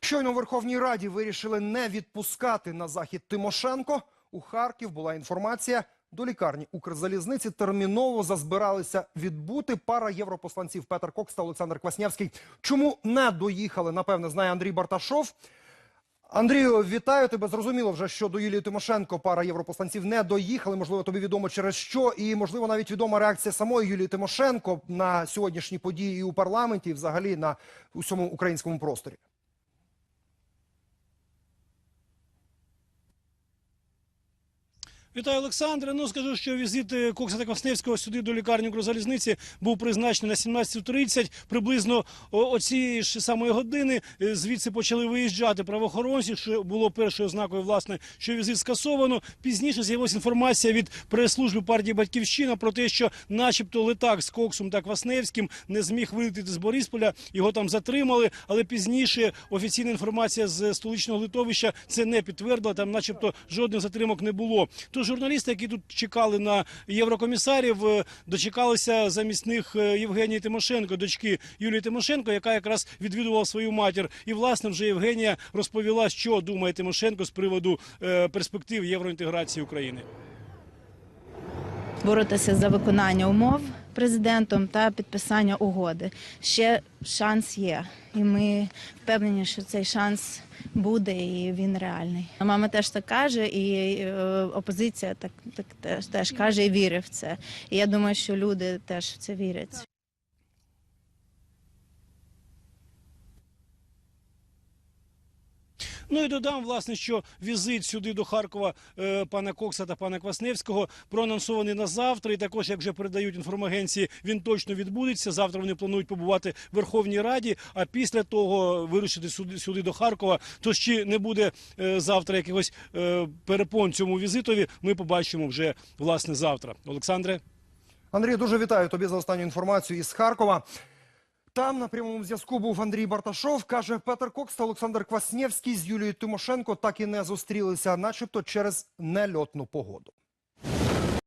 Щойно у Верховній Раді вирішили не відпускати на захід Тимошенко. У Харків була інформація. До лікарні Укрзалізниці терміново зазбиралися відбути пара європосланців Петр Кокс та Олександр Кваснєвський. Чому не доїхали? Напевне, знає Андрій Барташов. Андрію, вітаю тебе. Зрозуміло вже, що до Юлії Тимошенко пара європосланців не доїхали. Можливо, тобі відомо через що, і можливо навіть відома реакція самої Юлії Тимошенко на сьогоднішні події і у парламенті, і взагалі на усьому українському просторі. Вітаю, Олександре. Ну скажу, що візит е, Кокса та Квасневського сюди до лікарні Укрзалізниці був призначений на 17.30. Приблизно о, цієї ж самої години е, звідси почали виїжджати правоохоронці, що було першою ознакою, власне, що візит скасовано. Пізніше з'явилася інформація від прес-служби партії Батьківщина про те, що, начебто, летак з Коксом та Квасневським не зміг вилетіти з Борисполя. Його там затримали. Але пізніше офіційна інформація з столичного литовища це не підтвердила. Там, начебто, жодних затримок не було. То журналісти, які тут чекали на єврокомісарів, е, дочекалися замість них е, Євгенії Тимошенко, дочки Юлії Тимошенко, яка якраз відвідувала свою матір. І власне вже Євгенія розповіла, що думає Тимошенко з приводу е, перспектив євроінтеграції України. боротися за виконання умов президентом та підписання угоди. Ще шанс є, і ми впевнені, що цей шанс буде і він реальний. Мама теж так каже, і е, опозиція так, так теж, теж каже і вірить в це. І я думаю, що люди теж в це вірять. Ну і додам, власне, що візит сюди до Харкова е, пана Кокса та пана Квасневського проанонсований на завтра. І також, як вже передають інформагенції, він точно відбудеться. Завтра вони планують побувати в Верховній Раді, а після того вирушити сюди, сюди до Харкова. Тож чи не буде е, завтра якихось е, перепон цьому візитові, ми побачимо вже власне завтра. Олександре. Андрій, дуже вітаю тобі за останню інформацію із Харкова. Там на прямому зв'язку був Андрій Барташов. Каже, Петр Кокс та Олександр Кваснєвський з Юлією Тимошенко так і не зустрілися, начебто через нельотну погоду.